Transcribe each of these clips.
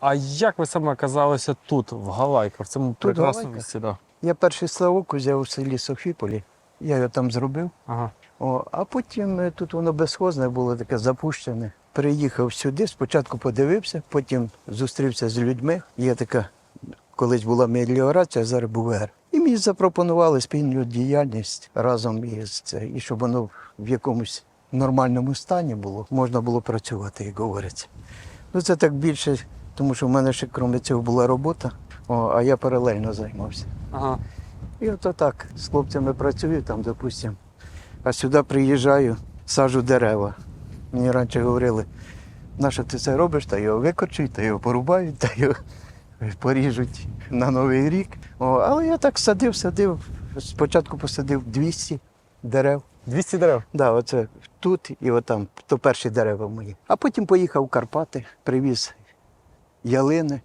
А як ви саме оказалися тут, в Галайках, в цьому прекрасному Галайках? місці? Да. Я перший ставок взяв у селі Софіполі. Я його там зробив. Ага. О, а потім е, тут воно безхозне було таке запущене. Приїхав сюди, спочатку подивився, потім зустрівся з людьми. Є така, колись була меліорація, зараз БУВР. І мені запропонували спільну діяльність разом із це, і щоб воно в якомусь нормальному стані було, можна було працювати, як говориться. Ну це так більше, тому що в мене ще крім цього була робота, о, а я паралельно займався. Ага. І ото так з хлопцями працюю там, допустимо. А сюди приїжджаю, саджу дерева. Мені раніше говорили, на що ти це робиш, та його викорчують, та його порубають, та його поріжуть на Новий рік. О, але я так садив, садив. Спочатку посадив 200 дерев. 200 дерев. Да, оце тут і отам, то перші дерева мої. А потім поїхав в Карпати, привіз ялини.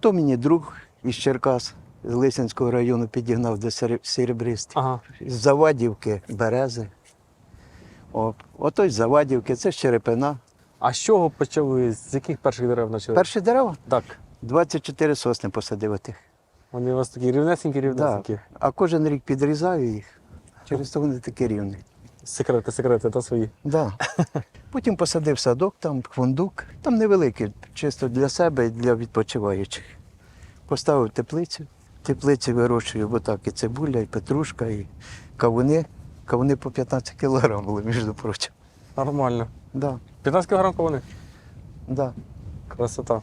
То мені друг із Черкас, з Лисинського району підігнав до Сере- Серебристі. Ага. З Завадівки, берези. О, ото з Завадівки, це Черепина. А з чого почали? З яких перших дерев почали? Перші дерева Так. 24 сосни посадив отих. Вони у вас такі рівнесенькі, Да. рівнесенькі. А кожен рік підрізаю їх. Через то вони такі рівні. Секрети, секрети, та свої. Да. Потім посадив садок, там фундук. Там невеликий, чисто для себе і для відпочиваючих. Поставив теплицю. Теплиці вирощую отак і цибуля, і петрушка, і кавуни. Кавуни по 15 кілограм були, між прочим. Нормально. Да, 15 кг кавуни? да. Красота.